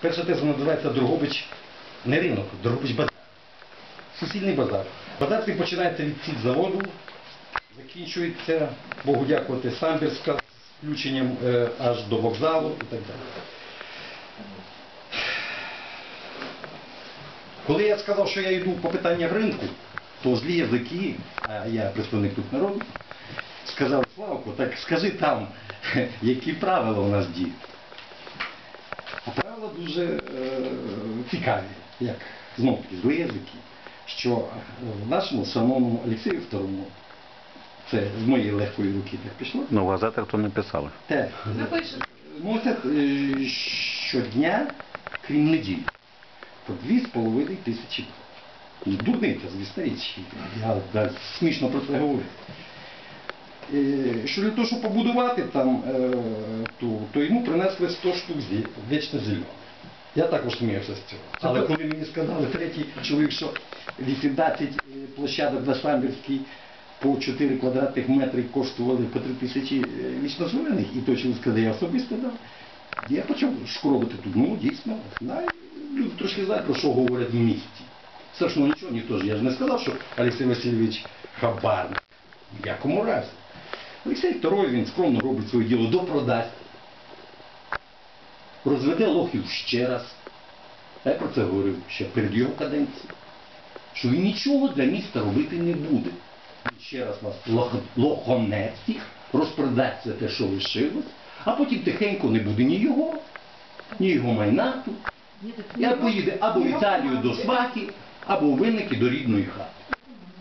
Перша теза називається Дрогобич не ринок, Дрогобич базар. Суцільний базар. Базар цей починається від заводу, закінчується, Богу дякувати, Самбірська з включенням е, аж до вокзалу і так далі. Коли я сказав, що я йду по питанням ринку, то злі язики, а я представник тут народу, сказав Славко, так скажи там, які правила у нас діють. Правила дуже е, цікаві, як знову таки злі язики, що в нашому самому Олексію II, це з моєї легкої руки так пішло, Ну, в газетах то не писали. те, Напишемо. е, щодня, крім неділі, по дві з половиною тисячі. Ну, Дурниця, звісно річ. Я смішно про це говорю. Е, Що для того, щоб побудувати там е, ту, то йому принесли 100 штук вічно зелених. Я також сміявся з цього. Але коли мені сказали третій чоловік, що 18 е, площадок на Самбірській по 4 квадратних метри коштували по 3 тисячі вічно зелених, і той чоловік сказав, я особисто дав. Я почав шкробити тут. Ну, дійсно, знаю, люди трошки знають, про що говорять в місті. Страшно нічого, ніхто ж. Я ж не сказав, що Олексій Васильович хабарник. В якому разі. Олексій II, він скромно робить своє діло, допродасть. Розведе лохів ще раз. Я про це говорив ще перед його каденцією. Що він нічого для міста робити не буде. Він ще раз вас лох... лохонець їх, розпродасть все те, що лишилось, а потім тихенько не буде ні його, ні його майна тут. Я поїде або в Італію до свахи, або у винники до рідної хати.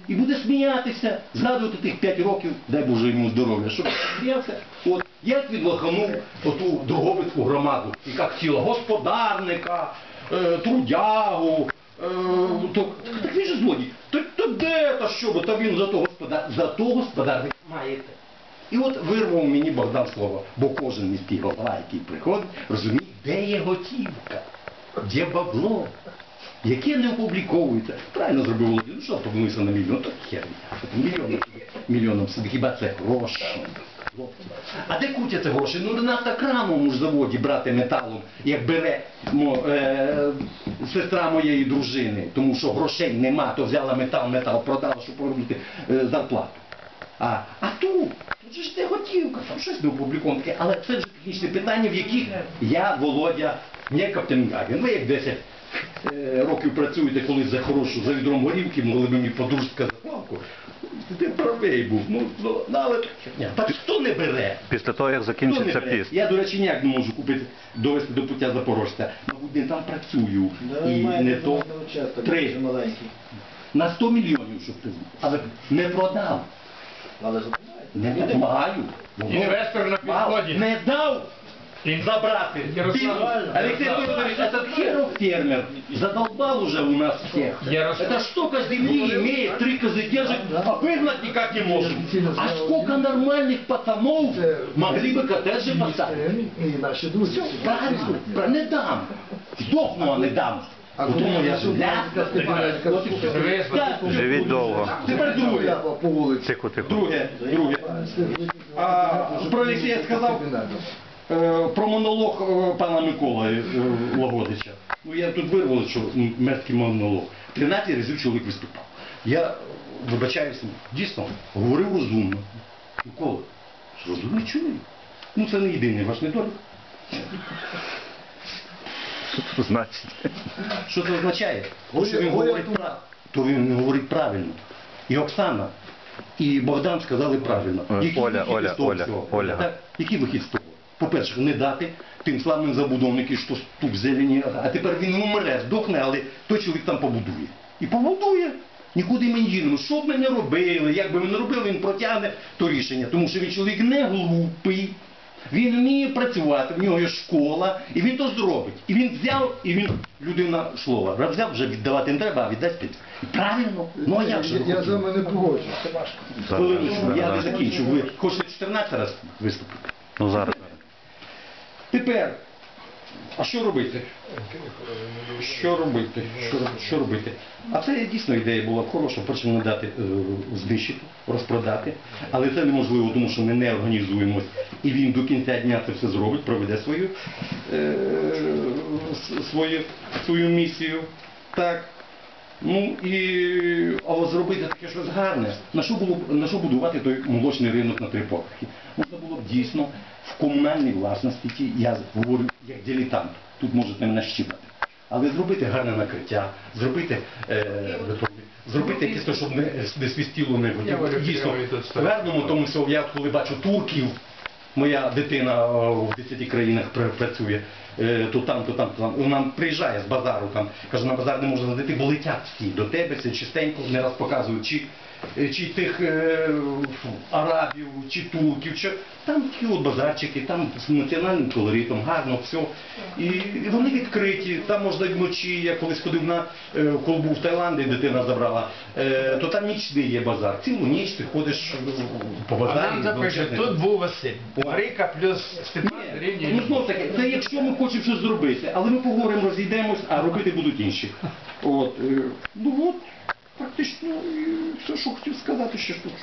І буде сміятися, згадувати тих 5 років, дай Боже йому здоров'я, щоб сміявся. От як він лоханув оту Дрогобицьку громаду, яка хотіла господарника, е, трудягу. Е, то, так він же злодій. То, то де та що, бо та він за то господар, за то господарник маєте. І от вирвав мені Богдан слово, бо кожен міський голова, який приходить, розуміє, де є готівка, де бабло, яке не опубліковується. Правильно зробив Володимир, ну що опублікується на мільйон, то херня. Що Мільйон, мільйоном собі, хіба це гроші? А де крутяться гроші? Ну на нафтокрамовому ж заводі брати металом, як бере мо, е, сестра моєї дружини, тому що грошей нема, то взяла метал, метал продала, щоб повернути е, зарплату. А, а тут, тут же ж не готівка, там щось не опубліковано таке, але це вже технічне питання, в яких я, Володя, не Каптенгаген. Ви як 10 е, років працюєте колись за хорошу, за відром горівки, могли б мені подружка сказати, Славко, ти правий був, ну, ну, ну, але так хто не бере? Після того, як закінчиться піст. Я, до речі, ніяк не можу купити, довести до пуття Запорожця. Мабуть, не там працюю. І не то три. маленький. На 100 мільйонів, щоб ти знав. Але не продав. Але ж Не допомагаю. Інвестор на підході. Не дав забрати. Ярослав, Він- Алексей Ярослав. Федорович, этот херов фермер задолбал уже у нас всех. Ярослав. Это штука земли имеет, три козы держит, а выгнать никак не может. А сколько нормальных пацанов могли бы коттеджи поставить? І наші друзі. Правильно, Про- не дам. Здохну, а не дам. От тому я ля. От і все. Так, Живіть довго. Тепер друге. по вулиці. Тихо, тихо. Друге, друге. А, про Олексія я сказав е, про монолог е, пана Миколи е, Лагодича. Ну я тут вирвав, що мерзкий монолог. 13 разів чоловік виступав. Я вибачаюся, дійсно, говорив розумно. Микола, розумний чоловік. Ну це не єдиний ваш недолік. Значить. Що це означає? То, що він говорить, то він говорить правильно. І Оксана, і Богдан сказали правильно. Е, Який Оля, вихід Оля, з того Оля, всього? Оля. Так? Який вихід з того? По-перше, не дати тим славним забудовникам, що тут зелені, а тепер він умре, здохне, але той чоловік там побудує. І побудує. Нікуди ми не їдемо. Що б ми не робили, як би ми не робили, він протягне то рішення. Тому що він чоловік не глупий. Він вміє працювати, в нього є школа, і він то зробить. І він взяв, і він людина слова. Раз взяв, вже віддавати не треба, а віддасть під. Правильно, ну а як же? Я з вами не погоджуюсь. Хвилиночку, я не закінчу. Ви хочете 14 разів виступити? Ну зараз. Тепер А що робити? Що робити? Що, що робити? А це дійсно ідея була хороша. Перше не дати е, знищити, розпродати. Але це неможливо, тому що ми не організуємось. І він до кінця дня це все зробить, проведе свою, е, свою, свою місію. Так. Ну і але зробити таке щось гарне. На що було б- на що будувати той молочний ринок на три поверхи? Можна було б дійсно в комунальній власності, ті, я говорю як дилетант, тут можете мене щіпати. Але зробити гарне накриття, зробити, е, зробити якесь то, щоб не, не свістіло не Я говорю, Дійсно, тут гарному тому, що я коли бачу турків, моя дитина е, в 10 країнах пр- працює, то там, то там, то там. Вона приїжджає з базару, там, каже, на базар не можна зайти, бо летять всі до тебе, все чистенько, не раз показують, чи, е, чи тих е, арабів, чи турків, чи там такі от базарчики, там з національним колоритом, гарно, все. І, і вони відкриті, там можна й вночі, я колись ходив на е, коли був в Таїланді, дитина забрала, е, то там нічний є базар. Цілу ніч ти ходиш е, по А базарі. нам запише, тут був Василь. Марика плюс Степан Ні, рівні. ну знов таки, це якщо ми хочемо щось зробити, але ми поговоримо, розійдемось, а робити будуть інші. От, е, ну от, практично, і все, що хотів сказати ще ж тут.